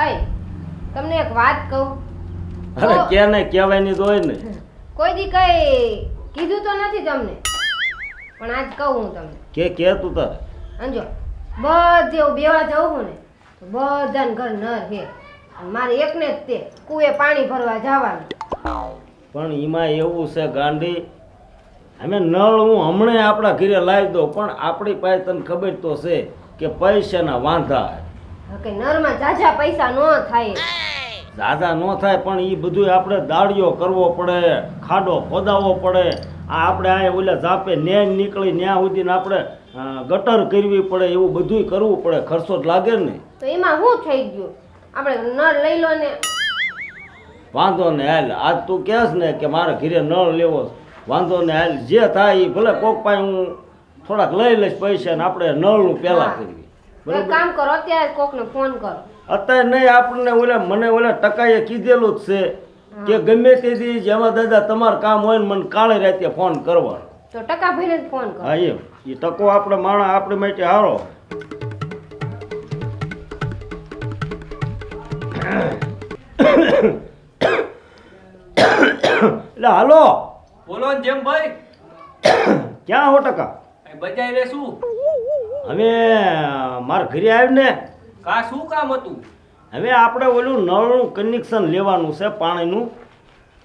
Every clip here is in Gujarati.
અય તમને એક વાત કહું. અરે કે ને કહેવાયની તો હોય ને? કોઈ દી કઈ કીધું તો નથી તમને પણ આજ કહું હું તમને. કે કે તું તારે? અંજો બધે હું બેવા જાઉં છું ને તો બધાને ઘર નર અને મારે એકને જ તે કુએ પાણી ભરવા જવાનું. પણ એમાં એવું છે ગાંડી અમે નળ હું હમણાં આપણા ઘરે લાવી દઉં પણ આપણી પાસે તને ખબર તો છે કે પૈસાના વાંધા કઈ નરમાં જાજા પૈસા ન થાય. દાદા ન થાય પણ એ બધું આપણે દાળિયો કરવો પડે ખાડો ખોદાવવો પડે. આ આપણે આ ઓલા જાપે નેન નીકળી ન્યા સુધીને આપણે ગટર કરવી પડે એવું બધું કરવું પડે. ખર્ચો જ લાગે ને. તો એમાં શું થઈ ગયું? આપણે નળ લઈ લો ને. વાંધો ને હાલ આજ તું કહેશ ને કે મારે ઘીરે નળ લેવો વાંધો ને હાલ જે થાય એ ભલે કોક પાસે હું થોડાક લઈ લઈશ પૈસા ને આપણે નળનું પહેલાં હા. એક કામ કરો અત્યારે કોકને ફોન કરો. અત્યારે નહીં આપણને ઓલા મને ઓલા ટકાએ કીધેલું જ છે કે ગમે તે દી જેમાં દાદા તમારું કામ હોય ને મને કાળે રાતે ફોન કરવાનો. તો ટકા ભાઈને જ ફોન કરો. હા એમ. એ ટકો આપણે માણા આપણે માટે હારો. એટલે હાલો. બોલો જેમ ભાઈ ક્યાં હો ટકા? બજાઈ રે શું? હવે મારા ઘરે આવ્યું ને. કા શું કામ હતું? હવે આપણે ઓલું નળનું કનેક્શન લેવાનું છે પાણીનું.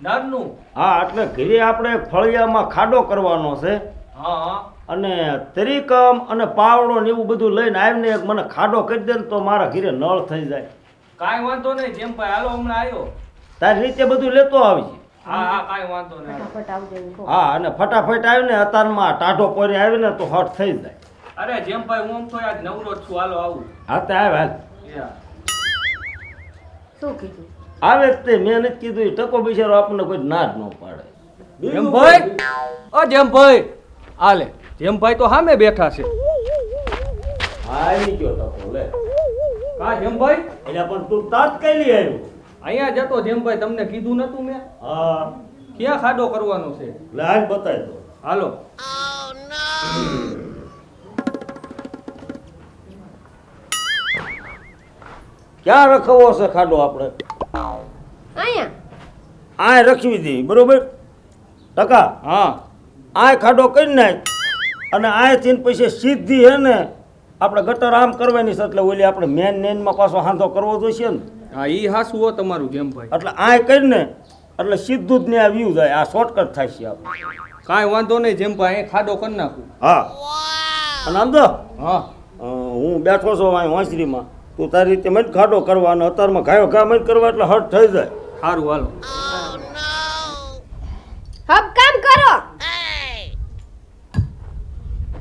નળનું? હા એટલે ઘરે આપણે ફળિયામાં ખાડો કરવાનો છે. હા. અને તરીકમ અને પાવડો ને એવું બધું લઈને આવીને એક મને ખાડો કરી દે ને તો મારા ઘરે નળ થઈ જાય. કાંઈ વાંધો નહીં જેમ ભાઈ હાલો હમણાં આવ્યો તારી રીતે બધું લેતો આવજે હા હા કાંઈ વાંધો નહીં. હા અને ફટાફટ આવીને અતારમાં ટાઢો પોરી આવીને તો હટ થઈ જાય. અરે જેમ ભાઈ હું આમ તો આજ નવરો છું હાલો આવું. હા તે આવે હાલ. શું કીધું? આવે તે મેં નથી કીધું ટકો બિચારો આપણને કોઈ ના જ ન પાડે. જેમ ભાઈ? ઓ જેમ ભાઈ. હાલે. જેમ ભાઈ તો સામે બેઠા છે. હા આવી ગયો ટકો લે. કા જેમ ભાઈ? એટલે પણ તું તાત્કાલિક આવ્યો અહીંયા જતો જેમ ભાઈ તમને કીધું નતું મેં. હા. ક્યાં ખાડો કરવાનો છે? લે હાલ બતાવી દો હાલો. ક્યાં રખવો છે ખાડો આપણે? અહીંયા આ રખવી દી બરોબર? ટકા? હા. આ ખાડો કરી નાખ. અને આથી પછી સીધી હે ને આપણે ગટર આમ કરવાની છે એટલે ઓલી આપણે મેન નેનમાં પાછો હાંધો કરવો જોઈશે ને. હા એ હાસું હો તમારું જેમ ભાઈ. એટલે આ કરીને એટલે સીધું જ ને આ વ્યૂ જાય આ શોર્ટકટ થાય છે આપણે. કાંઈ વાંધો નહીં જેમ ભાઈ ખાડો કરી નાખું. હા. અને આમ તો હા. હું બેઠો છું અહીં વાંસરીમાં તું તારી રીતે મત ખાડો કરવાનો અત્યારમાં ઘાયો ઘા કરવા એટલે હટ થઈ જાય. સારું હાલો. હબ કામ કરો.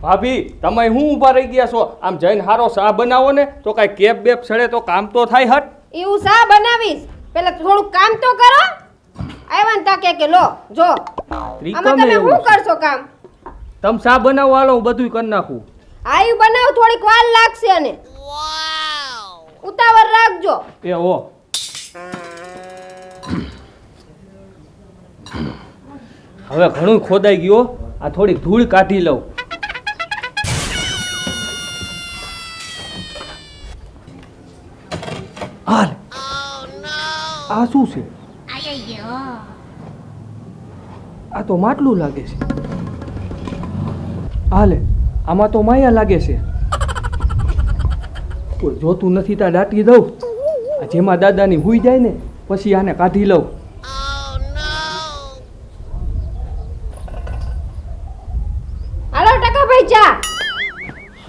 ભાભી તમે હું ઊભા રહી ગયા છો? આમ જઈને હારો ચા બનાવો ને તો કાંઈ કેપ બેપ સડે તો કામ તો થાય હટ. એવું શાહ બનાવીશ? પેલા થોડુંક કામ તો કરો. આવ્યા ને તકે કે લો જો. આમાં તમે શું કરશો કામ? તમે ચા બનાવો હાલો હું બધું કરી નાખું. આયુ બનાવ થોડીક વાર લાગશે અને. ઉતાવળ રાખજો. એ હો હવે ઘણું ખોદાઈ ગયો આ થોડીક ધૂળ કાઢી લઉં. હાલ. આ શું છે? આ તો માટલું લાગે છે. હાલે, આમાં તો માયા લાગે છે. કોઈ જોતું નથી ત્યાં દાટી દઉં. આ જેમાં દાદાની હુઈ જાય ને પછી આને કાઢી લઉં. હાલો ટકા ચા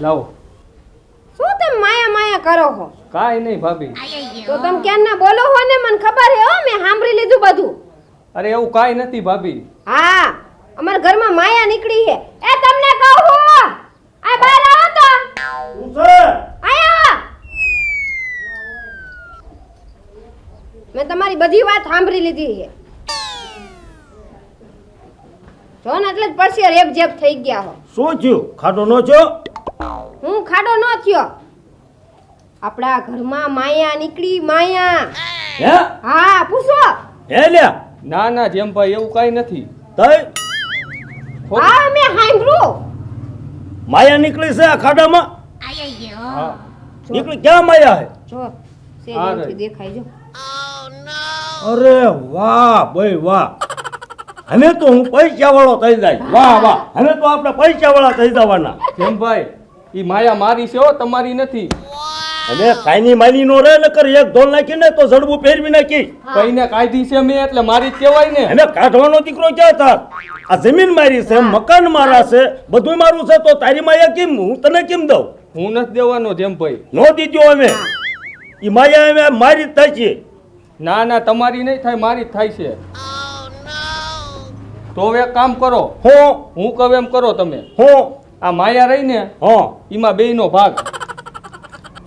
લાવો. શું તમે માયા માયા કરો છો કાઈ નહીં ભાભી. તો તમે ક્યાં ના બોલો હો ને મને ખબર હે હો મેં સાંભળી લીધું બધું. અરે એવું કાઈ નથી ભાભી. હા અમારા ઘરમાં માયા નીકળી છે. એ તમને કહું આ બહાર આવો તો. શું છે આયા આવો. મેં તમારી બધી વાત સાંભળી લીધી છે. જો ને એટલે જ પરસે રેપ જેપ થઈ ગયા હો. શું થયું? ખાડો નો થયો? હું ખાડો ન થયો. આપણા ઘરમાં માયા નીકળી માયા. હે? હા પૂછો. હે લે ના ના જેમ ભાઈ એવું કઈ નથી. તઈ? હા મેં સાંભળ્યું. માયા નીકળી છે આ ખાડામાં? હા. નીકળી ક્યાં માયા હે? જો. દેખાય જો. અરે વાહ ભાઈ વાહ. હવે તો હું પૈસા વાળો થઈ જાય. વાહ વાહ. હવે તો આપણે પૈસા વાળા થઈ જવાના. જેમભાઈ એ માયા મારી છે હો તમારી નથી. અને કાઈની માની નો રે નકર એક ઢોલ નાખી ને તો જડબું પહેરવી નાખી કઈને કાઢી છે મેં એટલે મારી જ કહેવાય ને. અને કાઢવાનો દીકરો ક્યાં થાત? આ જમીન મારી છે મકાન મારા છે બધું મારું છે તો તારી માયા કેમ? હું તને કેમ દઉં? હું નથી દેવાનો જેમ ભાઈ. નો દીધો અમે. એ માયા અમે મારી જ થાય છે. ના ના તમારી નહીં થાય મારી જ થાય છે. તો હવે કામ કરો. હું. હું કહું એમ કરો તમે. હો. આ માયા રહી ને હા. એમાં બેયનો ભાગ.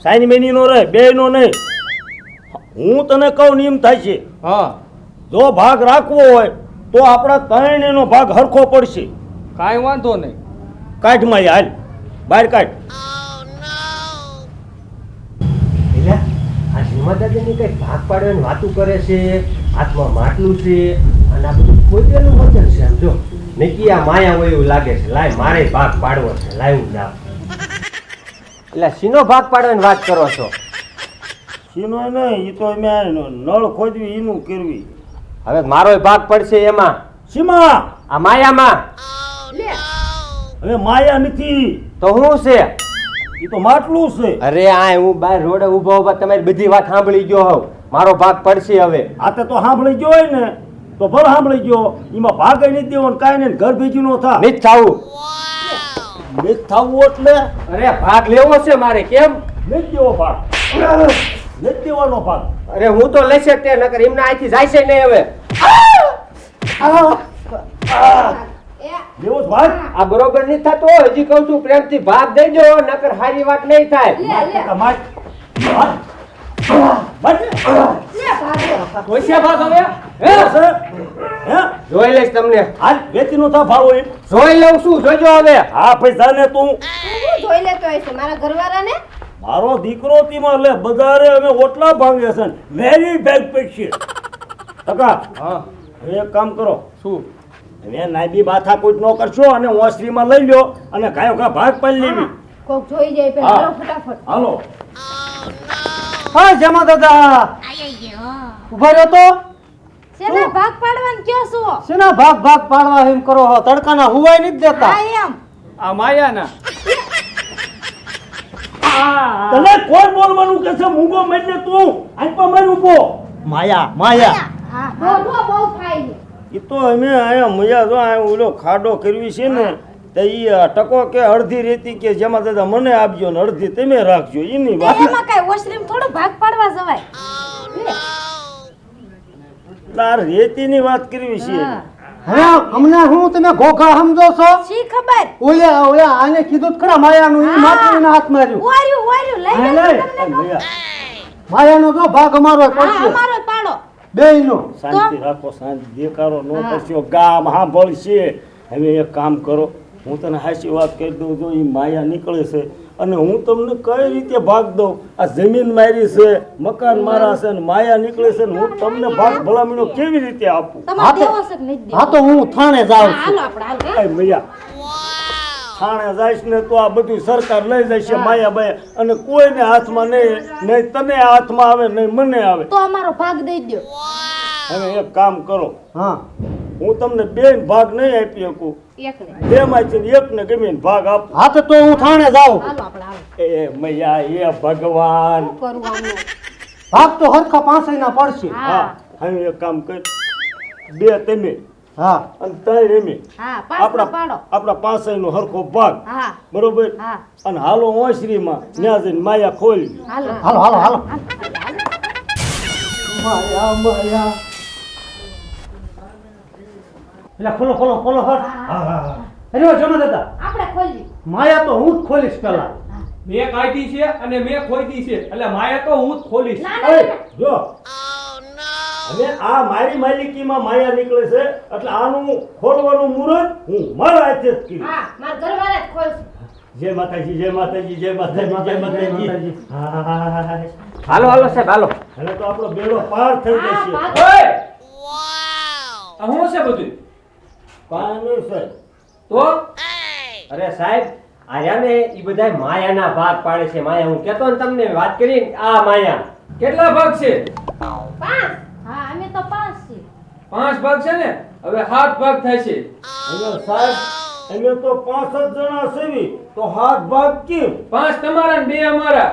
સાઈન બેની નો રહે બે નો નહીં. હું તને કહું નિયમ થાય છે. હા. જો ભાગ રાખવો હોય તો આપણા ત્રણ નો ભાગ હરખો પડશે. કાંઈ વાંધો નહીં. કાઢમાં હાલ. બહાર કાઢ. દાદાની કઈ ભાગ પાડવાની વાતું કરે છે હાથમાં માટલું છે અને આ બધું ખોદેલું વચન છે આમ જો. નક્કી આ માયા હોય એવું લાગે છે. લાય મારે ભાગ પાડવો છે. લાય હું જાઉં. એટલે શીનો ભાગ પાડવાની વાત કરો છો? સીનો નહીં એ તો મેં નળ ખોદવી એનું કરવી. હવે મારો ભાગ પડશે એમાં. સીમા આ માયામાં. હવે માયા નથી. તો હું છે? એ તો માટલું છે. અરે આ હું બાર રોડે ઊભો ઊભા તમારી બધી વાત સાંભળી ગયો હોઉં. મારો ભાગ પડશે હવે. આ તો સાંભળી ગયો હોય ને તો ભર સાંભળી ગયો. એમાં ભાગ નથી દેવો ને કાંઈ નહીં ઘર ભેગી નો થા નહીં થાવું. નથી થવું એટલે? અરે ભાગ લેવો છે મારે કેમ? નથી દેવો ભાગ. નથી દેવાનો ભાગ. અરે હું તો લેશે તે નકર એમના અહીંથી જાય છે નહીં હવે. એ દેવો ભાગ આ બરોબર નહીં થતો હજી કહું છું પ્રેમથી ભાગ દેજો નકર હારી વાત નહીં થાય. છે? હે? જોઈ લઈશ તમને. હાલ વેચી નો ભાવ હોય જોઈ લઉં છું જોજો હવે. હા પૈસા ને તું. જોઈ લેતો હશે મારા ઘરવાળાને? મારો દીકરો તીમાં લે બજારે અમે ઓટલા ભાંગે છે વેરી બેગ પૈસે ટકા હા. એક કામ કરો. શું? હવે નાયબી માથા કૂટ ન કરશો અને ઓસરીમાં લઈ લ્યો અને કાયો કા ભાગ પાડી લેવી કોક જોઈ જાય પે હાલો ફટાફટ હાલો હા જમા દાદા ઊભા રહ્યો તો સેના ભાગ પાડવાનું કયો છો સેના ભાગ ભાગ પાડવા એમ કરો હો તડકાના હુવાય નથી દેતા હા એમ આ માયાના તને કોણ બોલવાનું કે છે મૂંગો એટલે તું આજ પર મારું ઊભો માયા માયા હા બોલ બહુ છે એ તો અમે અહીંયા મજા તો ઓલો ખાડો કરવી છે ને તો એ ટકો કે અડધી રેતી કે જેમાં દાદા મને આપજો ને અડધી તમે રાખજો એની વાત. એમાં કઈ થોડો ભાગ પાડવા જવાય. તાર રેતીની વાત કરવી છે હા. હવે અમને હું તમે ઘોઘા સમજો છો? શી ખબર? ઓલે ઓલે આને કીધું ખરા માયાનું ઈ માટીના હાથ માર્યું ઓર્યું ઓર્યું લઈ લે માયાનો જો ભાગ અમારો પડશે. અમારો પાડો. બેયનો. શાંતિ રાખો શાંતિ. દેકારો ન કરશો ગામ સાંભળશે હવે એક કામ કરો. હું તને હાચી વાત કરી દઉં જો એ માયા નીકળે છે. અને હું તમને કઈ રીતે ભાગ દઉં? આ જમીન મારી છે મકાન મારા છે ને માયા નીકળે છે ને હું તમને ભાગ ભલામણો કેવી રીતે આપું? હા તો- દેવો છે કે નહીં દેવો? હા તો હું થાણે જાઉં છું. હાલો આપણે હાલો. એ મૈયા થાણે જાય ને તો આ બધું સરકાર લઈ જાય છે માયા બાયા અને કોઈને હાથમાં નહીં નહીં તને હાથમાં આવે નહીં મને આવે. તો અમારો ભાગ દઈ દો હવે એક કામ કરો. હા. હું તમને બે ભાગ નહીં આપી શકું. એકને બે માંથી એક ને ગમે ભાગ આપ. હા તો તો હું થાણે જાઉં? હાલો આપણે હાલો. એ મૈયા એ ભગવાન. ભાગ તો હરખા પાંસઠના પડશે. હા હવે એક કામ કર. બે તમે. હા. અને ત્રણ રેમી. હા આપણા પાડો. આપણા પાસેનો હરખો ભાગ. હા. બરોબર? હા. અને હાલો ઓસરીમાં ત્યાં જઈને માયા ખોલી હાલો. હાલો હાલો હાલો. માયા માયા. એટલે ખોલો ખોલો ખોલો હટ હા. હા હા અરે જમા દાદા. આપણે ખોલી માયા તો હું જ ખોલીશ પેલા મેં કાઢી છે અને મેં ખોલી છે. એટલે માયા તો હું જ ખોલીશ. જો. હવે આ મારી માલિકીમાં માયા નીકળે છે. એટલે આનું ખોલવાનું મુહૂર્ત હું મારા હાથે જ કીધું. હા મારા ઘરવાળા જ ખોલશે. જય માતાજી જય માતાજી જય માતાજી જય માતાજી હા, હા, હા, હા, હા. હાલો હાલો સાહેબ હાલો. હવે તો આપણો બેડો પાર થઈ જશે. ઓય! વાવ શું છે બધું? નહીં સાહેબ તો? અરે સાહેબ આર્યા ને ઈ બધા માયાના ભાગ પાડે છે. માયા હું કહેતો ને તમને વાત કરી આ માયા. કેટલા ભાગ છે? પાંચ. હા અમે તો પાંચ છીએ. પાંચ ભાગ છે ને? હવે સાત ભાગ થાય છે. અને સાહેબ અમે તો પાંચ જ જણા સેવી તો હાથ ભાગ કેમ? પાંચ તમારા ને બે અમારા.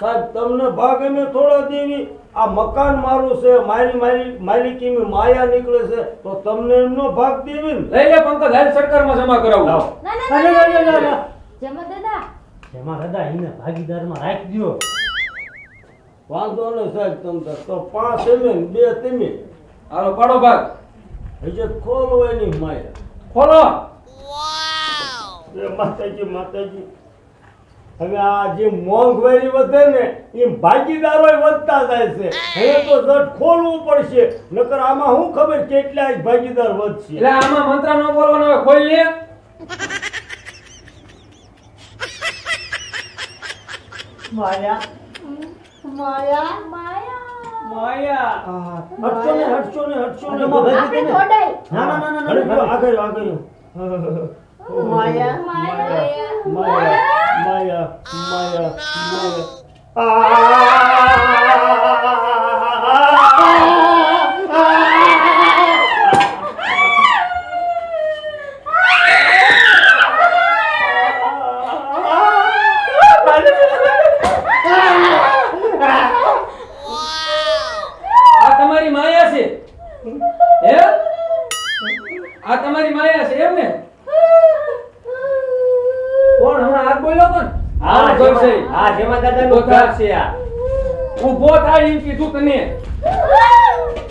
સાહેબ તમને ભાગ અમે થોડો દેવી. આ મકાન મારું છે મારી મારી માલિકીની માયા નીકળે છે તો તમને એમનો ભાગ દેવી ને? લઈ લે પંકજ હાલ સરકારમાં જમા કરાવું. લાવો. ના ના ના અરે. જમા દાદા. જમા દાદા એને ભાગીદારમાં રાખી દ્યો વાંધો ને સાહેબ તમને તો. પાંચ ને બે તમે હાલો પાડો ભાગ. હજે ખોલો એની માયા. ખોલો. એ માતાજી માતાજી. હવે આ જે મોંઘવારી વધે ને એ ભાગીદારો વધતા જાય છે. હવે તો જટ ખોલવું પડશે. નકર આમાં શું ખબર કેટલા ભાગીદાર વધશે? એટલે આમાં મંત્ર ન બોલવાનો હવે ખોલી લે. માયા માયા? માયા. માયા હટશો ને હટશો ને હટશો ને. આપણે થોડાય. ના ના ના ના, આગળ આગળ. માયા. માયા. માયા. માયા. માયા. માયા. આ હા ઘર છે જેમાં- હા જેમાં દાદાનું ઘર છે આ. ઊભો થાય એમ કીધું તને.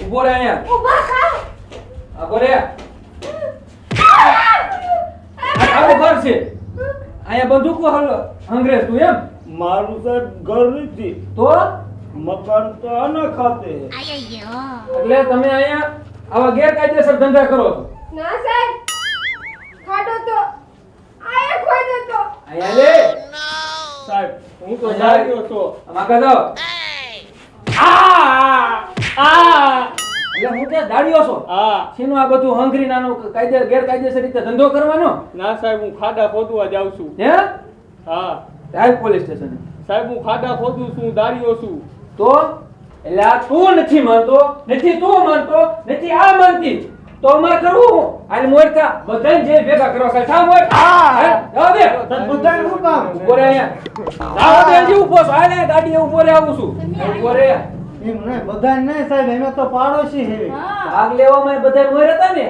ઊભો રહે અહીંયા. ઊભા ઘર છે. અહીંયા બંદૂકો અંગ્રેજ તું એમ? મારું સાહેબ ઘર નથી. તો? મકાન તો આના ખાતે. એટલે તમે અહીંયા આવા ગેરકાયદેસર ધંધા કરો છો. ના સાહેબ. ખાડો તો આયા ખોદો તો. આયા લે. સાહેબ હું તો જાગ્યો છો આમાં કાઢો આ આ એટલે હું તે દાડિયો છો? હા. શેનું આ બધું હંગરી નાનું કાયદે ગેરકાયદેસર રીતે ધંધો કરવાનો? ના સાહેબ હું ખાડા ખોદવા જાઉં છું. હે? હા. સાહેબ પોલીસ સ્ટેશન. સાહેબ હું ખાડા ખોદું છું દારીઓ છું. તો? એટલે આ તું નથી માનતો નથી તું માનતો નથી આ માનતી. તો અમારે કરું હું? હાલ મોરકા બધાને જે ભેગા કરો કે થા મોર. હા. જવા દે બધાને હું કામ? ઉપર આયા અહીંયા જવા દે હજી ઊભો છો. હાલે ગાડીએ આવું છું. ઉપર એમ નહીં બધા નહીં સાહેબ એમે તો પાડોશી છે હા. ભાગ લેવામાં બધા મોર હતા ને?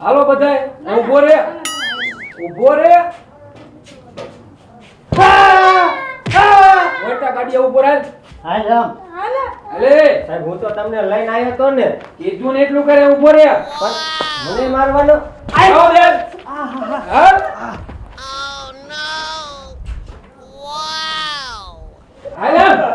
હાલો બધાય ઊભો રે ઊભો રે મોટા ગાડી ઉપર રહે. હાલ આમ. અલે સાહેબ હું તો તમને લઈને આવ્યો તો ને. કીધું ને એટલું કરે ઊભો રે. પણ મને મારવાનો આયો. દે હા ઓ નો વાવ હાલ. Oh,